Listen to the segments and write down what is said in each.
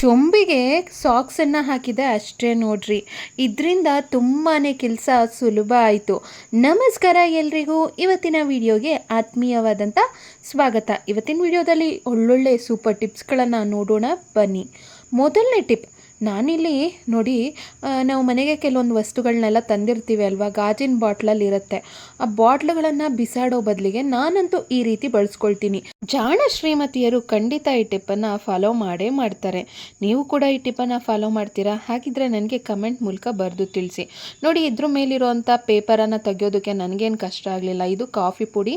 ಚೊಂಬಿಗೆ ಸಾಕ್ಸನ್ನು ಹಾಕಿದೆ ಅಷ್ಟೇ ನೋಡ್ರಿ. ಇದರಿಂದ ತುಂಬಾ ಕೆಲಸ ಸುಲಭ ಆಯಿತು. ನಮಸ್ಕಾರ ಎಲ್ರಿಗೂ. ಇವತ್ತಿನ ವಿಡಿಯೋಗೆ ಆತ್ಮೀಯವಾದಂಥ ಸ್ವಾಗತ. ಇವತ್ತಿನ ವಿಡಿಯೋದಲ್ಲಿ ಒಳ್ಳೊಳ್ಳೆ ಸೂಪರ್ ಟಿಪ್ಸ್ಗಳನ್ನು ನೋಡೋಣ ಬನ್ನಿ. ಮೊದಲನೇ ಟಿಪ್ ನಾನಿಲ್ಲಿ ನೋಡಿ ನಾವು ಮನೆಗೆ ಕೆಲವೊಂದು ವಸ್ತುಗಳನ್ನೆಲ್ಲ ತಂದಿರ್ತೀವಿ ಅಲ್ವಾ? ಗಾಜಿನ ಬಾಟ್ಲಲ್ಲಿ ಇರುತ್ತೆ. ಆ ಬಾಟ್ಲುಗಳನ್ನು ಬಿಸಾಡೋ ಬದಲಿಗೆ ನಾನಂತೂ ಈ ರೀತಿ ಬಳಸ್ಕೊಳ್ತೀನಿ. ಜಾಣ ಶ್ರೀಮತಿಯರು ಖಂಡಿತ ಈ ಟಿಪ್ಪನ್ನು ಫಾಲೋ ಮಾಡೇ ಮಾಡ್ತಾರೆ. ನೀವು ಕೂಡ ಈ ಟಿಪ್ಪನ್ನು ಫಾಲೋ ಮಾಡ್ತೀರಾ? ಹಾಗಿದ್ರೆ ನನಗೆ ಕಮೆಂಟ್ ಮೂಲಕ ಬರೆದು ತಿಳಿಸಿ. ನೋಡಿ, ಇದ್ರ ಮೇಲಿರುವಂಥ ಪೇಪರನ್ನು ತೆಗೆಯೋದಕ್ಕೆ ನನಗೇನು ಕಷ್ಟ ಆಗಲಿಲ್ಲ. ಇದು ಕಾಫಿ ಪುಡಿ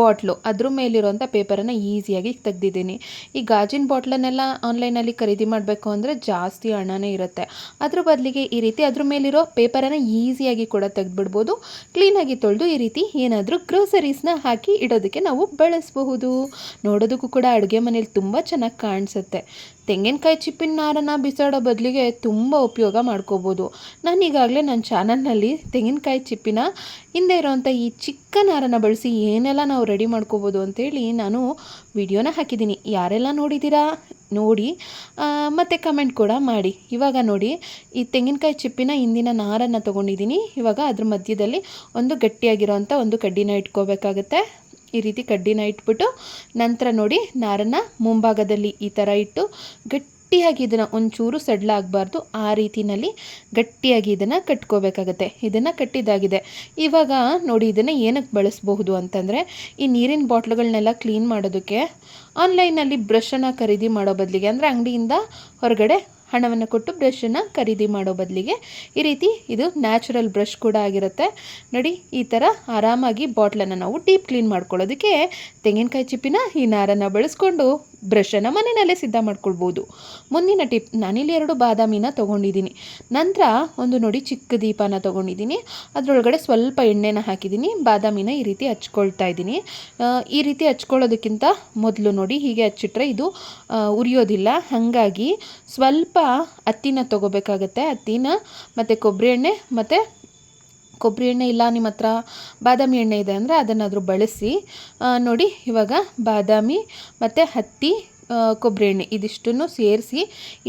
ಬಾಟ್ಲು. ಅದ್ರ ಮೇಲಿರುವಂಥ ಪೇಪರನ್ನು ಈಸಿಯಾಗಿ ತೆಗೆದಿದ್ದೀನಿ. ಈ ಗಾಜಿನ ಬಾಟ್ಲನ್ನೆಲ್ಲ ಆನ್ಲೈನಲ್ಲಿ ಖರೀದಿ ಮಾಡಬೇಕು ಅಂದರೆ ಜಾಸ್ತಿ ಹಣನೇ ಇರುತ್ತೆ. ಅದ್ರ ಬದಲಿಗೆ ಈ ರೀತಿ ಅದ್ರ ಮೇಲಿರೋ ಪೇಪರನ್ನು ಈಸಿಯಾಗಿ ಕೂಡ ತೆಗೆದ್ಬಿಡ್ಬೋದು. ಕ್ಲೀನಾಗಿ ತೊಳೆದು ಈ ರೀತಿ ಏನಾದರೂ ಗ್ರೋಸರೀಸ್ನ ಹಾಕಿ ಇಡೋದಕ್ಕೆ ನಾವು ಬಳಸಬಹುದು. ನೋಡೋದಕ್ಕೂ ಕೂಡ ಅಡುಗೆ ಮನೇಲಿ ತುಂಬ ಚೆನ್ನಾಗಿ ಕಾಣಿಸುತ್ತೆ. ತೆಂಗಿನಕಾಯಿ ಚಿಪ್ಪಿನ ನಾರನ್ನು ಬಿಸಾಡೋ ಬದಲಿಗೆ ತುಂಬ ಉಪಯೋಗ ಮಾಡ್ಕೋಬೋದು. ನಾನು ಈಗಾಗಲೇ ನನ್ನ ಚಾನಲ್ನಲ್ಲಿ ತೆಂಗಿನಕಾಯಿ ಚಿಪ್ಪಿನ ಹಿಂದೆ ಇರೋವಂಥ ಈ ಚಿಕ್ಕ ನಾರನ್ನು ಬಳಸಿ ಏನೆಲ್ಲ ನಾವು ರೆಡಿ ಮಾಡ್ಕೋಬೋದು ಅಂತೇಳಿ ನಾನು ವಿಡಿಯೋನ ಹಾಕಿದ್ದೀನಿ. ಯಾರೆಲ್ಲ ನೋಡಿದ್ದೀರಾ? ನೋಡಿ ಮತ್ತು ಕಮೆಂಟ್ ಕೂಡ ಮಾಡಿ. ಇವಾಗ ನೋಡಿ, ಈ ತೆಂಗಿನಕಾಯಿ ಚಿಪ್ಪಿನ ಹಿಂದಿನ ನಾರನ್ನು ತೊಗೊಂಡಿದ್ದೀನಿ. ಇವಾಗ ಅದ್ರ ಮಧ್ಯದಲ್ಲಿ ಒಂದು ಗಟ್ಟಿಯಾಗಿರೋವಂಥ ಒಂದು ಕಡ್ಡಿನ ಇಟ್ಕೋಬೇಕಾಗತ್ತೆ. ಈ ರೀತಿ ಕಡ್ಡಿನ ಇಟ್ಬಿಟ್ಟು ನಂತರ ನೋಡಿ, ನಾರನ್ನು ಮುಂಭಾಗದಲ್ಲಿ ಈ ಥರ ಇಟ್ಟು ಗಟ್ಟಿಯಾಗಿ ಇದನ್ನು ಒಂಚೂರು ಸಡ್ಲಾಗಬಾರ್ದು, ಆ ರೀತಿಯಲ್ಲಿ ಗಟ್ಟಿಯಾಗಿ ಇದನ್ನು ಕಟ್ಕೋಬೇಕಾಗತ್ತೆ. ಇದನ್ನು ಕಟ್ಟಿದ್ದಾಗಿದೆ ಇವಾಗ ನೋಡಿ ಇದನ್ನು ಏನಕ್ಕೆ ಬಳಸಬಹುದು ಅಂತಂದರೆ, ಈ ನೀರಿನ ಬಾಟ್ಲುಗಳನ್ನೆಲ್ಲ ಕ್ಲೀನ್ ಮಾಡೋದಕ್ಕೆ ಆನ್ಲೈನಲ್ಲಿ ಬ್ರಷನ್ನು ಖರೀದಿ ಮಾಡೋ ಬದಲಿಗೆ, ಅಂದರೆ ಅಂಗಡಿಯಿಂದ ಹೊರಗಡೆ ಹಣವನ್ನು ಕೊಟ್ಟು ಬ್ರಷನ್ನು ಖರೀದಿ ಮಾಡೋ ಬದಲಿಗೆ ಈ ರೀತಿ ಇದು ನ್ಯಾಚುರಲ್ ಬ್ರಷ್ ಕೂಡ ಆಗಿರುತ್ತೆ. ನೋಡಿ, ಈ ಥರ ಆರಾಮಾಗಿ ಬಾಟ್ಲನ್ನು ನಾವು ಡೀಪ್ ಕ್ಲೀನ್ ಮಾಡ್ಕೊಳ್ಳೋದಕ್ಕೆ ತೆಂಗಿನಕಾಯಿ ಚಿಪ್ಪಿನ ಈ ನಾರನ್ನು ಬಳಸ್ಕೊಂಡು ಬ್ರಷನ್ನು ಮನೆಯಲ್ಲೇ ಸಿದ್ಧ ಮಾಡ್ಕೊಳ್ಬೋದು. ಮುಂದಿನ ಟಿಪ್ ನಾನಿಲ್ಲಿ ಎರಡು ಬಾದಾಮಿನ ತೊಗೊಂಡಿದ್ದೀನಿ. ನಂತರ ಒಂದು ನೋಡಿ ಚಿಕ್ಕ ದೀಪನ ತೊಗೊಂಡಿದ್ದೀನಿ. ಅದರೊಳಗಡೆ ಸ್ವಲ್ಪ ಎಣ್ಣೆನ ಹಾಕಿದ್ದೀನಿ. ಬಾದಾಮಿನ ಈ ರೀತಿ ಹಚ್ಕೊಳ್ತಾ ಇದ್ದೀನಿ. ಈ ರೀತಿ ಹಚ್ಕೊಳ್ಳೋದಕ್ಕಿಂತ ಮೊದಲು ನೋಡಿ ಹೀಗೆ ಹಚ್ಚಿಟ್ರೆ ಇದು ಉರಿಯೋದಿಲ್ಲ. ಹಾಗಾಗಿ ಸ್ವಲ್ಪ ಹತ್ತಿನ ತೊಗೋಬೇಕಾಗತ್ತೆ. ಹತ್ತಿನ ಮತ್ತು ಕೊಬ್ಬರಿ ಎಣ್ಣೆ ಮತ್ತು ಕೊಬ್ಬರಿ ಎಣ್ಣೆ ಇಲ್ಲ ನಿಮ್ಮ ಹತ್ರ, ಬಾದಾಮಿ ಎಣ್ಣೆ ಇದೆ ಅಂದರೆ ಅದನ್ನಾದರೂ ಬಳಸಿ. ನೋಡಿ ಇವಾಗ ಬಾದಾಮಿ ಮತ್ತು ಹತ್ತಿ ಕೊಬ್ಬರಿ ಎಣ್ಣೆ ಇದಿಷ್ಟನ್ನು ಸೇರಿಸಿ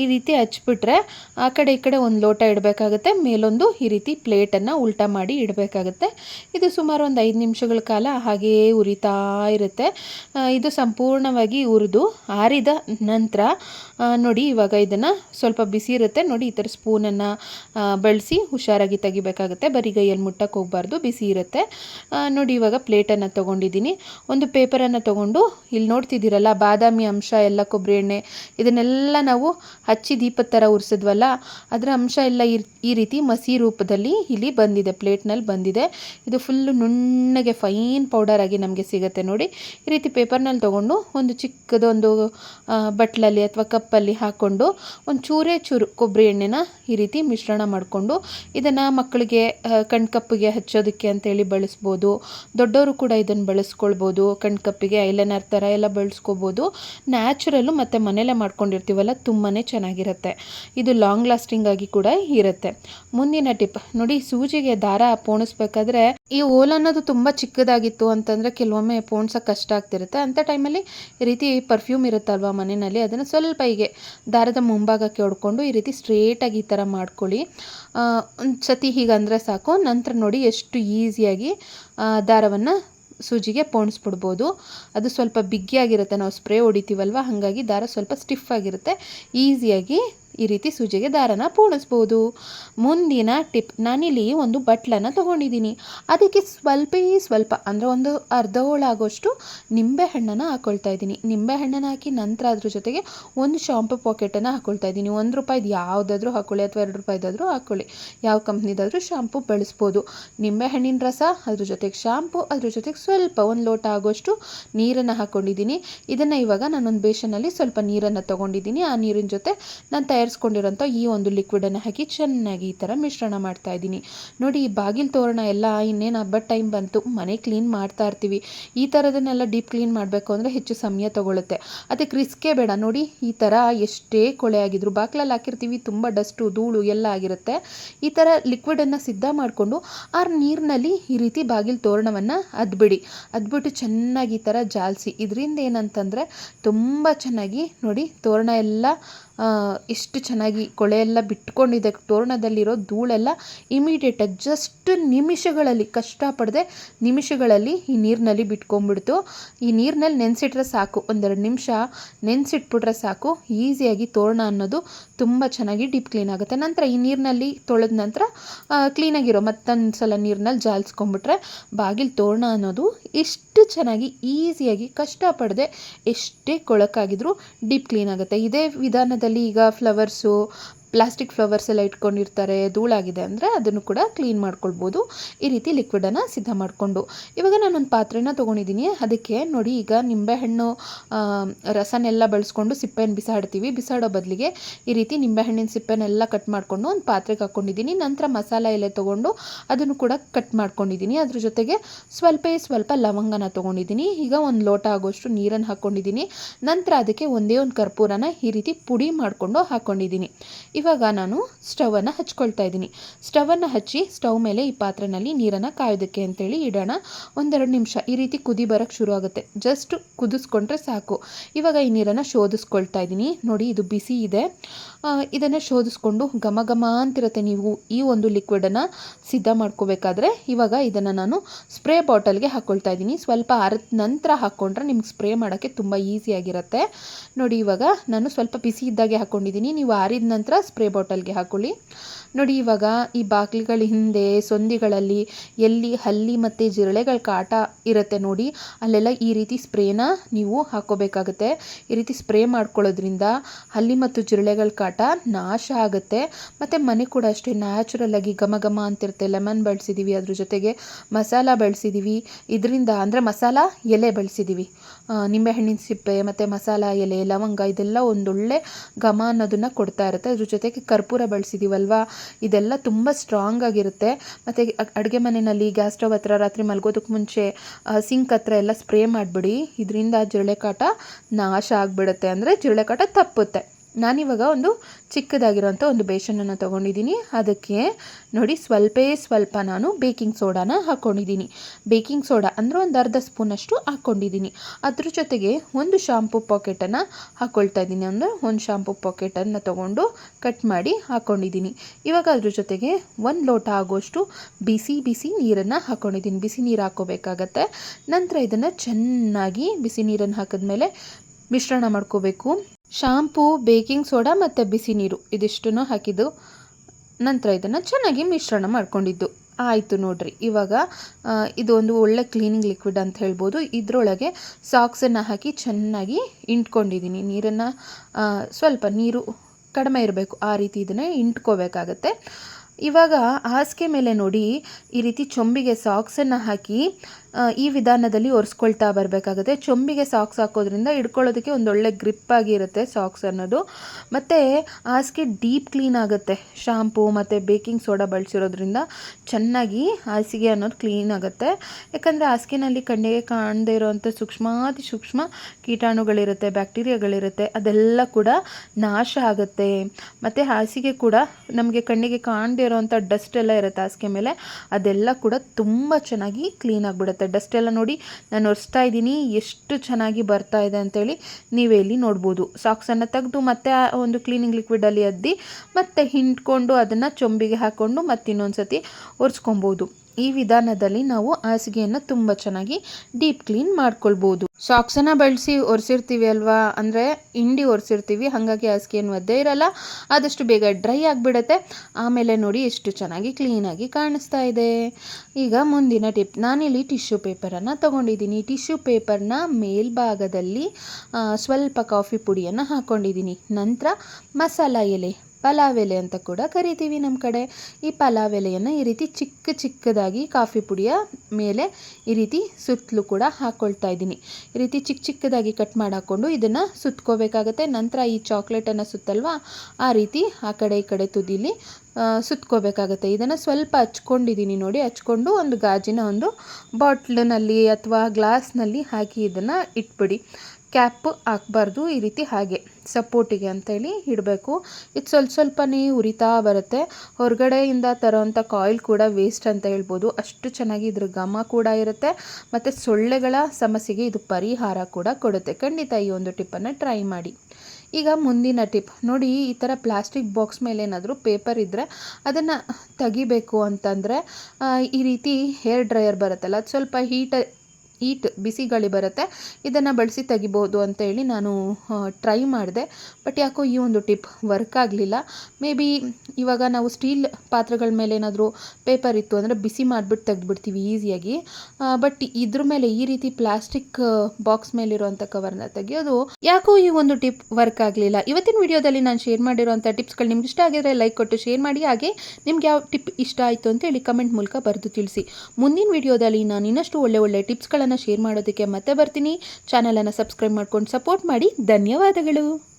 ಈ ರೀತಿ ಹಚ್ಬಿಟ್ರೆ ಆ ಕಡೆ ಈ ಕಡೆ ಒಂದು ಲೋಟ ಇಡಬೇಕಾಗುತ್ತೆ, ಮೇಲೊಂದು ಈ ರೀತಿ ಪ್ಲೇಟನ್ನು ಉಲ್ಟಾ ಮಾಡಿ ಇಡಬೇಕಾಗುತ್ತೆ. ಇದು ಸುಮಾರು ಒಂದು ಐದು ನಿಮಿಷಗಳ ಕಾಲ ಹಾಗೆಯೇ ಉರಿತಾ ಇರುತ್ತೆ. ಇದು ಸಂಪೂರ್ಣವಾಗಿ ಹುರಿದು ಆರಿದ ನಂತರ ನೋಡಿ ಇವಾಗ ಇದನ್ನು ಸ್ವಲ್ಪ ಬಿಸಿ ಇರುತ್ತೆ. ನೋಡಿ ಈ ಥರ ಸ್ಪೂನನ್ನು ಬಳಸಿ ಹುಷಾರಾಗಿ ತೆಗಿಬೇಕಾಗುತ್ತೆ. ಬರೀ ಕೈಯಲ್ಲಿ ಮುಟ್ಟಕ್ಕೆ ಹೋಗಬಾರ್ದು, ಬಿಸಿ ಇರುತ್ತೆ. ನೋಡಿ ಇವಾಗ ಪ್ಲೇಟನ್ನು ತೊಗೊಂಡಿದ್ದೀನಿ. ಒಂದು ಪೇಪರನ್ನು ತೊಗೊಂಡು, ಇಲ್ಲಿ ನೋಡ್ತಿದ್ದೀರಲ್ಲ, ಬಾದಾಮಿ ಅಂಶ ಎಲ್ಲ ಕೊಬ್ಬರಿ ಎಣ್ಣೆ ಇದನ್ನೆಲ್ಲ ನಾವು ಹಚ್ಚಿ ದೀಪದ ಥರ ಉರಿಸಿದ್ವಲ್ಲ, ಅದರ ಅಂಶ ಎಲ್ಲ ಈ ರೀತಿ ಮಸಿ ರೂಪದಲ್ಲಿ ಇಲ್ಲಿ ಬಂದಿದೆ, ಪ್ಲೇಟ್ನಲ್ಲಿ ಬಂದಿದೆ. ಇದು ಫುಲ್ಲು ನುಣ್ಣಗೆ ಫೈನ್ ಪೌಡರ್ ಆಗಿ ನಮಗೆ ಸಿಗುತ್ತೆ ನೋಡಿ. ಈ ರೀತಿ ಪೇಪರ್ನಲ್ಲಿ ತೊಗೊಂಡು ಒಂದು ಚಿಕ್ಕದೊಂದು ಬಟ್ಲಲ್ಲಿ ಅಥವಾ ಕಪ್ಪಲ್ಲಿ ಹಾಕ್ಕೊಂಡು ಒಂದು ಚೂರೇ ಚೂರು ಕೊಬ್ಬರಿ ಎಣ್ಣೆನ ಈ ರೀತಿ ಮಿಶ್ರಣ ಮಾಡಿಕೊಂಡು ಇದನ್ನು ಮಕ್ಕಳಿಗೆ ಕಣ್ಕಪ್ಪಿಗೆ ಹಚ್ಚೋದಕ್ಕೆ ಅಂತೇಳಿ ಬಳಸ್ಬೋದು. ದೊಡ್ಡವರು ಕೂಡ ಇದನ್ನು ಬಳಸ್ಕೊಳ್ಬೋದು ಕಣ್ಕಪ್ಪಿಗೆ ಐಲೈನರ್ ಥರ ಎಲ್ಲ ಬಳಸ್ಕೋಬೋದು. ನ್ಯಾಚುರಲ್ಲು ಮತ್ತು ಮನೇಲೇ ಮಾಡ್ಕೊಂಡಿರ್ತೀವಲ್ಲ ತುಂಬಾ ಚೆನ್ನಾಗಿರುತ್ತೆ. ಇದು ಲಾಂಗ್ ಲಾಸ್ಟಿಂಗ್ ಆಗಿ ಕೂಡ ಇರುತ್ತೆ. ಮುಂದಿನ ಟಿಪ್, ನೋಡಿ ಸೂಜಿಗೆ ದಾರ ಪೋಣಿಸ್ಬೇಕಾದ್ರೆ ಈ ಓಲ್ ಅನ್ನೋದು ತುಂಬ ಚಿಕ್ಕದಾಗಿತ್ತು ಅಂತಂದರೆ ಕೆಲವೊಮ್ಮೆ ಪೋಣ್ಸೋಕೆ ಕಷ್ಟ ಆಗ್ತಿರುತ್ತೆ. ಅಂಥ ಟೈಮಲ್ಲಿ ಈ ರೀತಿ ಪರ್ಫ್ಯೂಮ್ ಇರುತ್ತಲ್ವ ಮನೆಯಲ್ಲಿ, ಅದನ್ನು ಸ್ವಲ್ಪ ಹೀಗೆ ದಾರದ ಮುಂಭಾಗಕ್ಕೆ ಹೊಡ್ಕೊಂಡು ಈ ರೀತಿ ಸ್ಟ್ರೇಟಾಗಿ ಈ ಥರ ಮಾಡ್ಕೊಳ್ಳಿ. ಒಂದು ಸತಿ ಹೀಗಂದರೆ ಸಾಕು, ನಂತರ ನೋಡಿ ಎಷ್ಟು ಈಸಿಯಾಗಿ ದಾರವನ್ನು ಸೂಜಿಗೆ ಪೋಣಿಸ್ಬಿಡ್ಬೋದು. ಅದು ಸ್ವಲ್ಪ ಬಿಗ್ಗಿಯಾಗಿರುತ್ತೆ ನಾವು ಸ್ಪ್ರೇ ಹೊಡಿತೀವಲ್ವ? ಹಾಗಾಗಿ ದಾರ ಸ್ವಲ್ಪ ಸ್ಟಿಫ್ ಆಗಿರುತ್ತೆ. ಈಸಿಯಾಗಿ ಈ ರೀತಿ ಸೂಜಿಗೆ ದಾರನ ಪೂಣಿಸ್ಬೋದು ಮುಂದಿನ ಟಿಪ್, ನಾನಿಲ್ಲಿ ಒಂದು ಬಟ್ಲನ್ನು ತೊಗೊಂಡಿದ್ದೀನಿ. ಅದಕ್ಕೆ ಸ್ವಲ್ಪೇ ಸ್ವಲ್ಪ, ಅಂದರೆ ಒಂದು ಅರ್ಧ ಹೋಳಾಗೋಷ್ಟು ನಿಂಬೆ ಹಣ್ಣನ್ನು ಹಾಕ್ಕೊಳ್ತಾ ಇದ್ದೀನಿ. ನಿಂಬೆ ಹಣ್ಣನ್ನು ಹಾಕಿ ನಂತರ ಅದ್ರ ಜೊತೆಗೆ ಒಂದು ಶಾಂಪು ಪಾಕೆಟನ್ನು ಹಾಕ್ಕೊಳ್ತಾ ಇದ್ದೀನಿ. ಒಂದು ರೂಪಾಯಿದು ಯಾವುದಾದ್ರೂ ಹಾಕ್ಕೊಳ್ಳಿ ಅಥವಾ ಎರಡು ರೂಪಾಯಿದಾದರೂ ಹಾಕ್ಕೊಳ್ಳಿ ಯಾವ ಕಂಪ್ನಿದಾದರೂ ಶಾಂಪು ಬಳಸ್ಬೋದು. ನಿಂಬೆ ಹಣ್ಣಿನ ರಸ, ಅದ್ರ ಜೊತೆಗೆ ಶಾಂಪು, ಅದ್ರ ಜೊತೆಗೆ ಸ್ವಲ್ಪ ಒಂದು ಲೋಟ ಆಗೋಷ್ಟು ನೀರನ್ನು ಹಾಕ್ಕೊಂಡಿದ್ದೀನಿ ಇದನ್ನು ಇವಾಗ ನಾನೊಂದು ಬೇಷನಲ್ಲಿ ಸ್ವಲ್ಪ ನೀರನ್ನು ತೊಗೊಂಡಿದ್ದೀನಿ. ಆ ನೀರಿನ ಜೊತೆ ನಾನು ತಯಾರಿಸ್ಕೊಂಡಿರೋಂಥ ಈ ಒಂದು ಲಿಕ್ವಿಡನ್ನು ಹಾಕಿ ಚೆನ್ನಾಗಿ ಈ ಥರ ಮಿಶ್ರಣ ಮಾಡ್ತಾ ಇದ್ದೀನಿ. ನೋಡಿ, ಈ ಬಾಗಿಲು ತೋರಣ ಎಲ್ಲ ಇನ್ನೇನು ಹಬ್ಬದ ಟೈಮ್ ಬಂತು, ಮನೆ ಕ್ಲೀನ್ ಮಾಡ್ತಾ ಇರ್ತೀವಿ. ಈ ಥರದನ್ನೆಲ್ಲ ಡೀಪ್ ಕ್ಲೀನ್ ಮಾಡಬೇಕು ಅಂದರೆ ಹೆಚ್ಚು ಸಮಯ ತೊಗೊಳುತ್ತೆ. ಅದಕ್ಕೆ ರಿಸ್ಕೇ ಬೇಡ. ನೋಡಿ, ಈ ಥರ ಎಷ್ಟೇ ಕೊಳೆ ಆಗಿದ್ರು ಬಾಗಿಲಲ್ಲಿ ಹಾಕಿರ್ತೀವಿ, ತುಂಬ ಡಸ್ಟು ಧೂಳು ಎಲ್ಲ ಆಗಿರುತ್ತೆ. ಈ ಥರ ಲಿಕ್ವಿಡನ್ನು ಸಿದ್ಧ ಮಾಡಿಕೊಂಡು ಆ ನೀರಿನಲ್ಲಿ ಈ ರೀತಿ ಬಾಗಿಲು ತೋರಣವನ್ನು ಅದ್ಬಿಡಿ. ಅದ್ಬಿಟ್ಟು ಚೆನ್ನಾಗಿ ಈ ಥರ ಜಾಲಿಸಿ. ಇದರಿಂದ ಏನಂತಂದರೆ ತುಂಬ ಚೆನ್ನಾಗಿ ನೋಡಿ, ತೋರಣ ಎಲ್ಲ ಎಷ್ಟು ಚೆನ್ನಾಗಿ ಕೊಳೆ ಎಲ್ಲ ಬಿಟ್ಕೊಂಡಿದೆ. ತೋರಣದಲ್ಲಿರೋ ಧೂಳೆಲ್ಲ ಇಮಿಡಿಯೇಟಾಗಿ ಜಸ್ಟ್ ನಿಮಿಷಗಳಲ್ಲಿ ಕಷ್ಟಪಡದೆ ನಿಮಿಷಗಳಲ್ಲಿ ಈ ನೀರಿನಲ್ಲಿ ಬಿಟ್ಕೊಂಡ್ಬಿಡ್ತು. ಈ ನೀರಿನಲ್ಲಿ ನೆನೆಸಿಟ್ರೆ ಸಾಕು, ಒಂದೆರಡು ನಿಮಿಷ ನೆನೆಸಿಟ್ಬಿಟ್ರೆ ಸಾಕು. ಈಸಿಯಾಗಿ ತೋರಣ ಅನ್ನೋದು ತುಂಬ ಚೆನ್ನಾಗಿ ಡೀಪ್ ಕ್ಲೀನ್ ಆಗುತ್ತೆ. ನಂತರ ಈ ನೀರಿನಲ್ಲಿ ತೊಳೆದ ನಂತರ ಕ್ಲೀನಾಗಿರೋ ಮತ್ತೊಂದು ಸಲ ನೀರಿನಲ್ಲಿ ಜಾಲಿಸ್ಕೊಂಡ್ಬಿಟ್ರೆ ಬಾಗಿಲು ತೋರಣ ಅನ್ನೋದು ಎಷ್ಟು ಚೆನ್ನಾಗಿ ಈಸಿಯಾಗಿ ಕಷ್ಟಪಡದೆ ಎಷ್ಟೇ ಕೊಳಕಾಗಿದ್ರೂ ಡೀಪ್ ಕ್ಲೀನ್ ಆಗುತ್ತೆ. ಇದೇ ವಿಧಾನದಲ್ಲಿ ಈಗ ಫ್ಲವರ್ಸು ಪ್ಲಾಸ್ಟಿಕ್ ಫ್ಲವರ್ಸ್ ಎಲ್ಲ ಇಟ್ಕೊಂಡಿರ್ತಾರೆ, ಧೂಳಾಗಿದೆ ಅಂದರೆ ಅದನ್ನು ಕೂಡ ಕ್ಲೀನ್ ಮಾಡ್ಕೊಳ್ಬೋದು. ಈ ರೀತಿ ಲಿಕ್ವಿಡನ್ನು ಸಿದ್ಧ ಮಾಡಿಕೊಂಡು. ಇವಾಗ ನಾನೊಂದು ಪಾತ್ರೆನ ತೊಗೊಂಡಿದ್ದೀನಿ. ಅದಕ್ಕೆ ನೋಡಿ ಈಗ ನಿಂಬೆಹಣ್ಣು ರಸನೆಲ್ಲ ಬಳಸ್ಕೊಂಡು ಸಿಪ್ಪೆಯನ್ನು ಬಿಸಾಡ್ತೀವಿ. ಬಿಸಾಡೋ ಬದಲಿಗೆ ಈ ರೀತಿ ನಿಂಬೆಹಣ್ಣಿನ ಸಿಪ್ಪೆನೆಲ್ಲ ಕಟ್ ಮಾಡಿಕೊಂಡು ಒಂದು ಪಾತ್ರೆಗೆ ಹಾಕ್ಕೊಂಡಿದ್ದೀನಿ ನಂತರ ಮಸಾಲ ಎಲೆ ತೊಗೊಂಡು ಅದನ್ನು ಕೂಡ ಕಟ್ ಮಾಡ್ಕೊಂಡಿದ್ದೀನಿ. ಅದ್ರ ಜೊತೆಗೆ ಸ್ವಲ್ಪ ಸ್ವಲ್ಪ ಲವಂಗನ ತೊಗೊಂಡಿದ್ದೀನಿ. ಈಗ ಒಂದು ಲೋಟ ಆಗೋಷ್ಟು ನೀರನ್ನು ಹಾಕ್ಕೊಂಡಿದ್ದೀನಿ ನಂತರ ಅದಕ್ಕೆ ಒಂದೇ ಒಂದು ಕರ್ಪೂರನ ಈ ರೀತಿ ಪುಡಿ ಮಾಡಿಕೊಂಡು ಹಾಕ್ಕೊಂಡಿದ್ದೀನಿ ಇವಾಗ ನಾನು ಸ್ಟವನ್ನು ಹಚ್ಕೊಳ್ತಾ ಇದ್ದೀನಿ. ಸ್ಟವನ್ನು ಹಚ್ಚಿ ಸ್ಟವ್ ಮೇಲೆ ಈ ಪಾತ್ರೆನಲ್ಲಿ ನೀರನ್ನು ಕಾಯೋದಕ್ಕೆ ಅಂತೇಳಿ ಇಡೋಣ. ಒಂದೆರಡು ನಿಮಿಷ ಈ ರೀತಿ ಕುದಿ ಬರೋಕ್ಕೆ ಶುರು ಆಗುತ್ತೆ. ಜಸ್ಟ್ ಕುದಿಸ್ಕೊಂಡ್ರೆ ಸಾಕು. ಇವಾಗ ಈ ನೀರನ್ನು ಶೋಧಿಸ್ಕೊಳ್ತಾ ಇದ್ದೀನಿ. ನೋಡಿ ಇದು ಬಿಸಿ ಇದೆ. ಇದನ್ನು ಶೋಧಿಸ್ಕೊಂಡು ಘಮ ಘಮ ಅಂತಿರುತ್ತೆ ನೀವು ಈ ಒಂದು ಲಿಕ್ವಿಡನ್ನು ಸಿದ್ಧ ಮಾಡ್ಕೋಬೇಕಾದ್ರೆ ಇವಾಗ ಇದನ್ನು ನಾನು ಸ್ಪ್ರೇ ಬಾಟಲ್ಗೆ ಹಾಕ್ಕೊಳ್ತಾ ಇದ್ದೀನಿ. ಸ್ವಲ್ಪ ಅರದ ನಂತರ ಹಾಕ್ಕೊಂಡ್ರೆ ನಿಮ್ಗೆ ಸ್ಪ್ರೇ ಮಾಡೋಕ್ಕೆ ತುಂಬ ಈಸಿಯಾಗಿರುತ್ತೆ ನೋಡಿ ಇವಾಗ ನಾನು ಸ್ವಲ್ಪ ಬಿಸಿ ಇದ್ದಾಗೆ ಹಾಕ್ಕೊಂಡಿದ್ದೀನಿ ನೀವು ಆರಿದ ನಂತರ ಸ್ಪ್ರೇ ಬಾಟಲ್ಗೆ ಹಾಕ್ಕೊಳ್ಳಿ ನೋಡಿ ಇವಾಗ ಈ ಬಾಗಿಲುಗಳ ಹಿಂದೆ, ಸೊಂದಿಗಳಲ್ಲಿ, ಎಲ್ಲಿ ಹಲ್ಲಿ ಮತ್ತು ಜಿರಳೆಗಳ ಕಾಟ ಇರುತ್ತೆ ನೋಡಿ, ಅಲ್ಲೆಲ್ಲ ಈ ರೀತಿ ಸ್ಪ್ರೇನ ನೀವು ಹಾಕ್ಕೋಬೇಕಾಗುತ್ತೆ ಈ ರೀತಿ ಸ್ಪ್ರೇ ಮಾಡ್ಕೊಳ್ಳೋದ್ರಿಂದ ಹಲ್ಲಿ ಮತ್ತು ಜಿರಳೆಗಳ ಕಾಟ ನಾಶ ಆಗುತ್ತೆ. ಮತ್ತು ಮನೆ ಕೂಡ ಅಷ್ಟೇ ನ್ಯಾಚುರಲ್ ಆಗಿ ಘಮ ಘಮ ಅಂತಿರುತ್ತೆ. ಲೆಮನ್ ಬಳಸಿದ್ದೀವಿ ಅದ್ರ ಜೊತೆಗೆ ಮಸಾಲ ಬಳಸಿದ್ದೀವಿ ಇದರಿಂದ ಅಂದರೆ ಮಸಾಲ, ಎಲೆ ಬಳಸಿದ್ದೀವಿ ನಿಂಬೆಹಣ್ಣಿನ ಸಿಪ್ಪೆ, ಮತ್ತು ಮಸಾಲ, ಎಲೆ, ಲವಂಗ, ಇದೆಲ್ಲ ಒಂದೊಳ್ಳೆ ಘಮ ಅನ್ನೋದನ್ನು ಕೊಡ್ತಾ ಇರುತ್ತೆ. ಅದ್ರ ಜೊತೆಗೆ ಕರ್ಪೂರ ಬಳಸಿದ್ದೀವಲ್ವಾ ಇದೆಲ್ಲ ತುಂಬ ಸ್ಟ್ರಾಂಗ್ ಆಗಿರುತ್ತೆ. ಮತ್ತು ಅಡುಗೆ ಮನೆಯಲ್ಲಿ ಗ್ಯಾಸ್ ಸ್ಟವ್ ಹತ್ರ ರಾತ್ರಿ ಮಲ್ಗೋದಕ್ಕೆ ಮುಂಚೆ ಸಿಂಕ್ ಹತ್ರ ಎಲ್ಲ ಸ್ಪ್ರೇ ಮಾಡಿಬಿಡಿ. ಇದರಿಂದ ಜಿರಳೆ ಕಾಟ ನಾಶ ಆಗಿಬಿಡುತ್ತೆ. ಅಂದರೆ ಜಿರಳೆ ಕಾಟ ತಪ್ಪುತ್ತೆ. ನಾನಿವಾಗ ಒಂದು ಚಿಕ್ಕದಾಗಿರೋಂಥ ಒಂದು ಬೇಸನನ್ನು ತೊಗೊಂಡಿದ್ದೀನಿ. ಅದಕ್ಕೆ ನೋಡಿ ಸ್ವಲ್ಪೇ ಸ್ವಲ್ಪ ನಾನು ಬೇಕಿಂಗ್ ಸೋಡಾನ ಹಾಕ್ಕೊಂಡಿದ್ದೀನಿ ಬೇಕಿಂಗ್ ಸೋಡಾ ಅಂದರೆ ಒಂದು ಅರ್ಧ ಸ್ಪೂನಷ್ಟು ಹಾಕ್ಕೊಂಡಿದ್ದೀನಿ ಅದ್ರ ಜೊತೆಗೆ ಒಂದು ಶಾಂಪೂ ಪಾಕೆಟನ್ನು ಹಾಕ್ಕೊಳ್ತಾ ಇದ್ದೀನಿ. ಅಂದರೆ ಒಂದು ಶಾಂಪೂ ಪಾಕೆಟನ್ನು ತೊಗೊಂಡು ಕಟ್ ಮಾಡಿ ಹಾಕ್ಕೊಂಡಿದ್ದೀನಿ ಇವಾಗ ಅದ್ರ ಜೊತೆಗೆ ಒಂದು ಲೋಟ ಆಗೋಷ್ಟು ಬಿಸಿ ಬಿಸಿ ನೀರನ್ನು ಹಾಕ್ಕೊಂಡಿದ್ದೀನಿ ಬಿಸಿ ನೀರು ಹಾಕ್ಕೋಬೇಕಾಗತ್ತೆ ನಂತರ ಇದನ್ನು ಚೆನ್ನಾಗಿ ಬಿಸಿ ನೀರನ್ನು ಹಾಕಿದ್ಮೇಲೆ ಮಿಶ್ರಣ ಮಾಡ್ಕೋಬೇಕು. ಶಾಂಪೂ, ಬೇಕಿಂಗ್ ಸೋಡಾ ಮತ್ತು ಬಿಸಿ ನೀರು ಇದಿಷ್ಟನ್ನು ಹಾಕಿದ್ದು. ನಂತರ ಇದನ್ನು ಚೆನ್ನಾಗಿ ಮಿಶ್ರಣ ಮಾಡ್ಕೊಂಡಿದ್ದು. ಆಯಿತು ನೋಡ್ರಿ, ಇವಾಗ ಇದೊಂದು ಒಳ್ಳೆ ಕ್ಲೀನಿಂಗ್ ಲಿಕ್ವಿಡ್ ಅಂತ ಹೇಳ್ಬೋದು. ಇದರೊಳಗೆ ಸಾಕ್ಸನ್ನು ಹಾಕಿ ಚೆನ್ನಾಗಿ ಇಂಟ್ಕೊಂಡಿದ್ದೀನಿ. ನೀರನ್ನು ಸ್ವಲ್ಪ ನೀರು ಕಡಿಮೆ ಇರಬೇಕು. ಆ ರೀತಿ ಇದನ್ನು ಇಂಟ್ಕೋಬೇಕಾಗತ್ತೆ. ಇವಾಗ ಹಾಸಿಗೆ ಮೇಲೆ ನೋಡಿ ಈ ರೀತಿ ಚೊಂಬಿಗೆ ಸಾಕ್ಸನ್ನು ಹಾಕಿ ಈ ವಿಧಾನದಲ್ಲಿ ಒರೆಸ್ಕೊಳ್ತಾ ಬರಬೇಕಾಗುತ್ತೆ. ಚೊಂಬಿಗೆ ಸಾಕ್ಸ್ ಹಾಕೋದ್ರಿಂದ ಹಿಡ್ಕೊಳ್ಳೋದಕ್ಕೆ ಒಂದೊಳ್ಳೆ ಗ್ರಿಪ್ ಆಗಿರುತ್ತೆ ಸಾಕ್ಸ್ ಅನ್ನೋದು. ಮತ್ತು ಹಾಸಿಗೆ ಡೀಪ್ ಕ್ಲೀನ್ ಆಗುತ್ತೆ. ಶಾಂಪೂ ಮತ್ತು ಬೇಕಿಂಗ್ ಸೋಡಾ ಬಳಸಿರೋದ್ರಿಂದ ಚೆನ್ನಾಗಿ ಹಾಸಿಗೆ ಅನ್ನೋದು ಕ್ಲೀನ್ ಆಗುತ್ತೆ. ಯಾಕಂದರೆ ಹಾಸಿಗೆನಲ್ಲಿ ಕಣ್ಣಿಗೆ ಕಾಣದೇ ಇರೋವಂಥ ಸೂಕ್ಷ್ಮಾತಿ ಸೂಕ್ಷ್ಮ ಕೀಟಾಣುಗಳಿರುತ್ತೆ, ಬ್ಯಾಕ್ಟೀರಿಯಾಗಳಿರುತ್ತೆ, ಅದೆಲ್ಲ ಕೂಡ ನಾಶ ಆಗುತ್ತೆ. ಮತ್ತು ಹಾಸಿಗೆ ಕೂಡ ನಮಗೆ ಕಣ್ಣಿಗೆ ಕಾಣದೇ ಇರೋವಂಥ ಡಸ್ಟ್ ಎಲ್ಲ ಇರುತ್ತೆ ಹಾಸಿಗೆ ಮೇಲೆ, ಅದೆಲ್ಲ ಕೂಡ ತುಂಬ ಚೆನ್ನಾಗಿ ಕ್ಲೀನ್ ಆಗಿಬಿಡುತ್ತೆ. ಡಸ್ಟ್ ಎಲ್ಲ ನೋಡಿ ನಾನು ಒರೆಸ್ತಾ ಇದ್ದೀನಿ, ಎಷ್ಟು ಚೆನ್ನಾಗಿ ಬರ್ತಾ ಇದೆ ಅಂತೇಳಿ ನೀವೇ ಇಲ್ಲಿ ನೋಡ್ಬೋದು. ಸಾಕ್ಸನ್ನು ತೆಗೆದು ಮತ್ತೆ ಒಂದು ಕ್ಲೀನಿಂಗ್ ಲಿಕ್ವಿಡಲ್ಲಿ ಅದ್ದಿ ಮತ್ತೆ ಹಿಂಡ್ಕೊಂಡು ಅದನ್ನು ಚೊಂಬಿಗೆ ಹಾಕ್ಕೊಂಡು ಮತ್ತೆ ಇನ್ನೊಂದು ಸತಿ ಒರೆಸ್ಕೊಬೋದು. ಈ ವಿಧಾನದಲ್ಲಿ ನಾವು ಹಾಸಿಗೆಯನ್ನು ತುಂಬ ಚೆನ್ನಾಗಿ ಡೀಪ್ ಕ್ಲೀನ್ ಮಾಡ್ಕೊಳ್ಬೋದು. ಸಾಕ್ಸನ್ನು ಬಳಸಿ ಒರೆಸಿರ್ತೀವಿ ಅಲ್ವಾ? ಅಂದರೆ ಹಿಂಡಿ ಒರೆಸಿರ್ತೀವಿ ಹಾಗಾಗಿ ಹಾಸಿಗೆ ಏನು ಒದ್ದೆ ಇರಲ್ಲ. ಆದಷ್ಟು ಬೇಗ ಡ್ರೈ ಆಗಿಬಿಡತ್ತೆ. ಆಮೇಲೆ ನೋಡಿ ಎಷ್ಟು ಚೆನ್ನಾಗಿ ಕ್ಲೀನಾಗಿ ಕಾಣಿಸ್ತಾ ಇದೆ. ಈಗ ಮುಂದಿನ ಟಿಪ್ ನಾನಿಲ್ಲಿ ಟಿಶ್ಯೂ ಪೇಪರನ್ನು ತೊಗೊಂಡಿದ್ದೀನಿ. ಟಿಶ್ಯೂ ಪೇಪರ್ನ ಮೇಲ್ಭಾಗದಲ್ಲಿ ಆ, ಸ್ವಲ್ಪ ಕಾಫಿ ಪುಡಿಯನ್ನು ಹಾಕ್ಕೊಂಡಿದ್ದೀನಿ ನಂತರ ಮಸಾಲ ಎಲೆ. ಪಲಾವ್ ಎಲೆ ಅಂತ ಕೂಡ ಕರಿತೀವಿ ನಮ್ಮ ಕಡೆ. ಈ ಪಲಾವ್ ಎಲೆಯನ್ನು ಈ ರೀತಿ ಚಿಕ್ಕ ಚಿಕ್ಕದಾಗಿ ಕಾಫಿ ಪುಡಿಯ ಮೇಲೆ ಈ ರೀತಿ ಸುತ್ತಲೂ ಕೂಡ ಹಾಕ್ಕೊಳ್ತಾ ಇದ್ದೀನಿ. ಈ ರೀತಿ ಚಿಕ್ಕ ಚಿಕ್ಕದಾಗಿ ಕಟ್ ಮಾಡಿ ಹಾಕ್ಕೊಂಡು ಇದನ್ನು ಸುತ್ಕೋಬೇಕಾಗತ್ತೆ. ನಂತರ ಈ ಚಾಕ್ಲೇಟನ್ನು ಸುತ್ತಲ್ವಾ, ಆ ರೀತಿ ಆ ಕಡೆ ಈ ಕಡೆ ತುದಿಲಿ ಸುತ್ಕೋಬೇಕಾಗತ್ತೆ. ಇದನ್ನು ಸ್ವಲ್ಪ ಹಚ್ಕೊಂಡಿದ್ದೀನಿ ನೋಡಿ. ಹಚ್ಕೊಂಡು ಒಂದು ಗಾಜಿನ ಒಂದು ಬಾಟ್ಲಿನಲ್ಲಿ ಅಥವಾ ಗ್ಲಾಸ್ನಲ್ಲಿ ಹಾಕಿ ಇದನ್ನು ಇಟ್ಬಿಡಿ. ಕ್ಯಾಪ್ ಹಾಕ್ಬಾರ್ದು ಈ ರೀತಿ ಹಾಗೆ. ಸಪೋರ್ಟಿಗೆ ಅಂತೇಳಿ ಇಡಬೇಕು. ಇದು ಸ್ವಲ್ಪ ಸ್ವಲ್ಪನೇ ಉರಿತಾ ಬರುತ್ತೆ. ಹೊರಗಡೆಯಿಂದ ತರೋವಂಥ ಕಾಯಿಲ್ ಕೂಡ ವೇಸ್ಟ್ ಅಂತ ಹೇಳ್ಬೋದು. ಅಷ್ಟು ಚೆನ್ನಾಗಿ ಇದ್ರ ಘಮ ಕೂಡ ಇರುತ್ತೆ. ಮತ್ತು ಸೊಳ್ಳೆಗಳ ಸಮಸ್ಯೆಗೆ ಇದು ಪರಿಹಾರ ಕೂಡ ಕೊಡುತ್ತೆ. ಖಂಡಿತ ಈ ಒಂದು ಟಿಪ್ಪನ್ನು ಟ್ರೈ ಮಾಡಿ. ಈಗ ಮುಂದಿನ ಟಿಪ್. ನೋಡಿ, ಈ ಥರ ಪ್ಲಾಸ್ಟಿಕ್ ಬಾಕ್ಸ್ ಮೇಲೆ ಏನಾದರೂ ಪೇಪರ್ ಇದ್ದರೆ ಅದನ್ನು ತೆಗಿಬೇಕು ಅಂತಂದರೆ ಈ ರೀತಿ ಹೇರ್ ಡ್ರೈಯರ್ ಬರುತ್ತಲ್ಲ, ಅದು ಸ್ವಲ್ಪ ಹೀಟ್ ಹೀಟ್ ಬಿಸಿ ಗಾಳಿ ಬರುತ್ತೆ. ಇದನ್ನು ಬಳಸಿ ತೆಗಿಬೋದು ಅಂತೇಳಿ ನಾನು ಟ್ರೈ ಮಾಡಿದೆ. ಬಟ್ ಯಾಕೋ ಈ ಒಂದು ಟಿಪ್ ವರ್ಕ್ ಆಗಲಿಲ್ಲ. ಮೇ ಬಿ ಇವಾಗ ನಾವು ಸ್ಟೀಲ್ ಪಾತ್ರೆಗಳ ಮೇಲೆ ಏನಾದರೂ ಪೇಪರ್ ಇತ್ತು ಅಂದರೆ ಬಿಸಿ ಮಾಡಿಬಿಟ್ಟು ತೆಗೆದ್ಬಿಡ್ತೀವಿ ಈಸಿಯಾಗಿ ಬಟ್ ಇದ್ರ ಮೇಲೆ ಈ ರೀತಿ ಪ್ಲಾಸ್ಟಿಕ್ ಬಾಕ್ಸ್ ಮೇಲಿರುವಂಥ ಕವರ್ನ ತೆಗೆಯೋದು ಯಾಕೋ ಈ ಒಂದು ಟಿಪ್ ವರ್ಕ್ ಆಗಲಿಲ್ಲ. ಇವತ್ತಿನ ವಿಡಿಯೋದಲ್ಲಿ ನಾನು ಶೇರ್ ಮಾಡಿರುವಂಥ ಟಿಪ್ಸ್ಗಳು ನಿಮ್ಗೆ ಇಷ್ಟ ಆಗಿದ್ರೆ ಲೈಕ್ ಕೊಟ್ಟು ಶೇರ್ ಮಾಡಿ. ಹಾಗೆ ನಿಮ್ಗೆ ಯಾವ ಟಿಪ್ ಇಷ್ಟ ಆಯಿತು ಅಂತ ಹೇಳಿ ಕಮೆಂಟ್ ಮೂಲಕ ಬರೆದು ತಿಳಿಸಿ. ಮುಂದಿನ ವಿಡಿಯೋದಲ್ಲಿ ನಾನು ಇನ್ನಷ್ಟು ಒಳ್ಳೆ ಒಳ್ಳೆ ಟಿಪ್ಸ್ಗಳನ್ನು ಶೇರ್ ಮಾಡೋದಕ್ಕೆ ಮತ್ತೆ ಬರ್ತೀನಿ. ಚಾನಲನ್ನು ಸಬ್ಸ್ಕ್ರೈಬ್ ಮಾಡ್ಕೊಂಡು ಸಪೋರ್ಟ್ ಮಾಡಿ. ಧನ್ಯವಾದಗಳು.